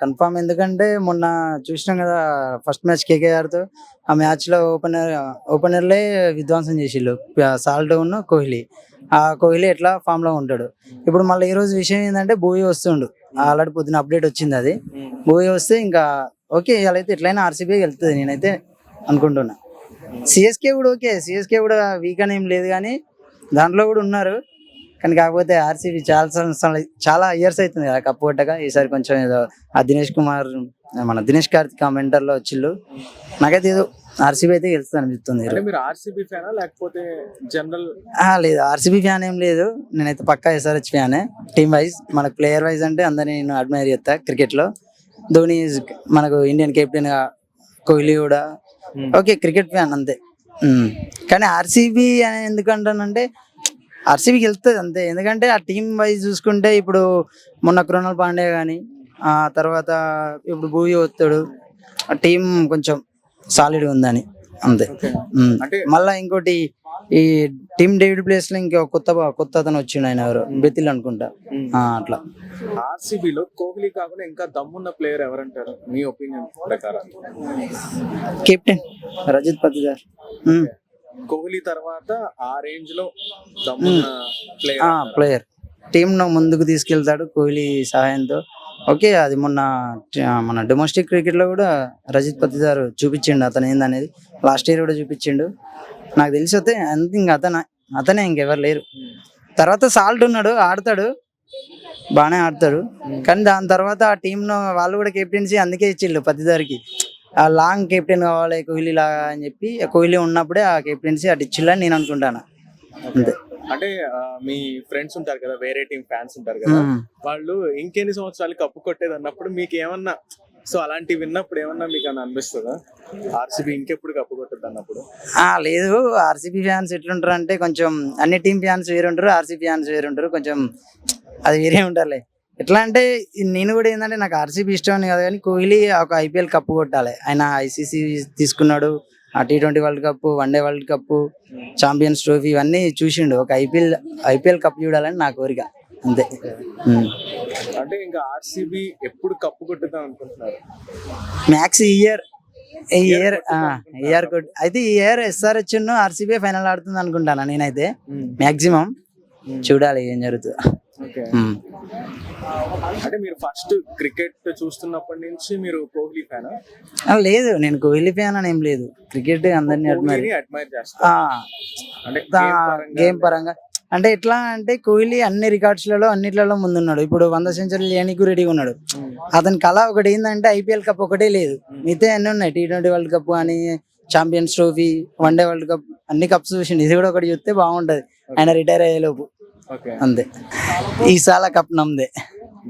Confirm ఎందుకంటే మొన్న చూసినాం కదా ఫస్ట్ మ్యాచ్ కేకేఆర్తో. ఆ మ్యాచ్లో ఓపెనర్ ఓపెనర్లే విధ్వంసం చేసిళ్ళు. సాల్ట్ ఉన్న కోహ్లీ. ఆ కోహ్లీ ఎట్లా ఫామ్లో ఉంటాడు? ఇప్పుడు మళ్ళీ ఈ రోజు విషయం ఏంటంటే బోయి వస్తుండు. ఆల్రెడీ పొద్దున అప్డేట్ వచ్చింది అది. బోయి వస్తే ఇంకా ఓకే ఇవాళ అయితే ఎట్లయినా ఆర్సీబీ వెళ్తుంది నేనైతే అనుకుంటున్నా. సిఎస్కే కూడా ఓకే. సిఎస్కే కూడా వీక్ అని ఏం లేదు కానీ దాంట్లో కూడా ఉన్నారు. కానీ కాకపోతే ఆర్సీబీ చాలా సంవత్సరాలు- చాలా ఇయర్స్ అవుతుంది కదా కప్పు కొట్టగా ఈసారి కొంచెం ఏదో ఆ దినేష్ కుమార్ మన దినేష్ కార్తిక్లో వచ్చిళ్ళు. నాకైతే ఏదో ఆర్సీబీ అయితే గెలుస్తుంది అనిపిస్తుంది. లేదు. ఆర్సీబీ ఫ్యాన్ ఏం లేదు. నేనైతే పక్కా ఎస్ఆర్హెచ్ ఫ్యానే. టీమ్ వైజ్ మనకు ప్లేయర్ వైజ్ అంటే అందరినీ నేను అడ్మైర్ చేస్తా క్రికెట్లో. ధోని మనకు ఇండియన్ కెప్టెన్గా కోహ్లీ కూడా. ఓకే క్రికెట్ ఫ్యాన్ అంతే. ఉమ్. కానీ ఆర్సీబీ అని ఎందుకంటానంటే ఆర్సీబీకి వెళ్తుంది అంతే. ఎందుకంటే ఆ టీం వైజ్ చూసుకుంటే ఇప్పుడు మొన్న కృణాల్ పాండే కానీ ఆ తర్వాత ఇప్పుడు భూవి ఒత్తుడు ఆ టీం కొంచెం సాలిడ్ ఉందని అంతే. మళ్ళా ఇంకోటి ఈ టీమ్ డేవిడ్ ప్లేస్లో ఇంకో కొత్త కొత్త అతను వచ్చిండు ఆయన ఎవరు? బెతిల్ అనుకుంటా. అట్లా. ఆర్సీబీలో కోహ్లీ కాకుండా ఇంకా దమ్మున్న ప్లేయర్ ఎవరంటారు? మీ ఒపీనియన్ ప్రకారం. కెప్టెన్ రజత్ పతిదార్ ఉమ్. కోహ్లీ తర్వాత ఆ రేంజ్లో ప్లేయర్ ప్లేయర్ టీమ్ను ముందుకు తీసుకెళ్తాడు కోహ్లీ సహాయంతో. ఓకే అది మొన్న మన డొమెస్టిక్ క్రికెట్లో కూడా రజిత్ పతిదార్ చూపించిండు అతను ఏందనేది. లాస్ట్ ఇయర్ కూడా చూపించిండు. నాకు తెలిసి వస్తే అంత ఇంక అతను అతనే ఇంకెవరు లేరు. తర్వాత సాల్ట్ ఉన్నాడు ఆడతాడు. బాగానే ఆడతాడు. కానీ దాని తర్వాత ఆ టీమ్ను వాళ్ళు కూడా కెప్టెన్సీ అందుకే ఇచ్చిళ్ళు పతిదారికి లాంగ్ కెప్టెన్ కావాలి కోహ్లీ లాగా అని చెప్పి కోహ్లీ ఉన్నప్పుడే ఆ కెప్టెన్సీ అటు ఇచ్చిళ్ళని నేను అనుకుంటాను. అంతే. అంటే మీ ఫ్రెండ్స్ ఉంటారు కదా వేరే టీం ఫ్యాన్స్ ఉంటారు కదా. వాళ్ళు ఇంకెన్ని సంవత్సరాలు కప్పు కొట్టేది అన్నప్పుడు మీకు ఏమన్నా సో అలాంటివి విన్నప్పుడు ఏమన్నా మీకు అని అనిపిస్తుందా? ఆర్సీబీ ఇంకెప్పుడు కప్పు కొట్టద్దు అన్నప్పుడు ఆ లేదు. ఆర్సీబీ ఫ్యాన్స్ ఎట్లుంటారు అంటే కొంచెం అన్ని టీం ఫ్యాన్స్ వేరు ఉంటారు ఆర్సీబీ ఫ్యాన్స్ వేరు ఉంటారు కొంచెం అది వేరే ఉంటారులే. ఎట్లా అంటే నేను కూడా ఏంటంటే నాకు ఆర్సీబీ ఇష్టం అని కాదు కానీ కోహ్లీ ఒక ఐపీఎల్ కప్పు కొట్టాలి. ఆయన ఐసీసీ తీసుకున్నాడు ఆ T twenty world cup one day world cup champions trophy ఇవన్నీ చూసిండు. ఒక ఐపీఎల్ ఐపీఎల్ కప్ చూడాలని నా కోరిక. అంతే. అంటే ఇంకా ఆర్సీబీ ఎప్పుడు కప్పు కొట్టుదాం అనుకుంటున్నారు? మ్యాక్స్ ఈ ఇయర్ ఈ ఇయర్ ఇయర్ అయితే ఈ ఇయర్ ఎస్ఆర్హెచ్ ఆర్సీబీ ఫైనల్ ఆడుతుంది అనుకుంటాను నేనైతే. మాక్సిమం చూడాలి ఏం జరుగుతుందో. ఉమ్. అంటే మీరు ఫస్ట్ క్రికెట్ చూస్తున్నప్పటి నుంచి మీరు కోహ్లీ ఫ్యాన్ లేదు నేను కోహ్లీ ఫ్యాన్ అని ఏం లేదు. క్రికెట్ అందరినీ అడ్మైర్ పరంగా గేమ్ పరంగా. అంటే ఎట్లా అంటే కోహ్లీ అన్ని రికార్డ్స్లలో అన్నిట్లలో ముందున్నాడు. ఇప్పుడు వంద సెంచరీలు చేయడానికి రెడీగా ఉన్నాడు. అతని కళ ఒకటి ఏంటంటే ఐపీఎల్ కప్ ఒకటే లేదు. మిగతా అన్ని ఉన్నాయి. టీ ట్వంటీ వరల్డ్ కప్ అని champions trophy one day world cup అన్ని కప్స్ చూసిండు. ఇది కూడా ఒకటి చూస్తే బాగుంటది. ఆయన రిటైర్ అయ్యేలోపు. అందే ఈ సాల కప్ నమ్దే.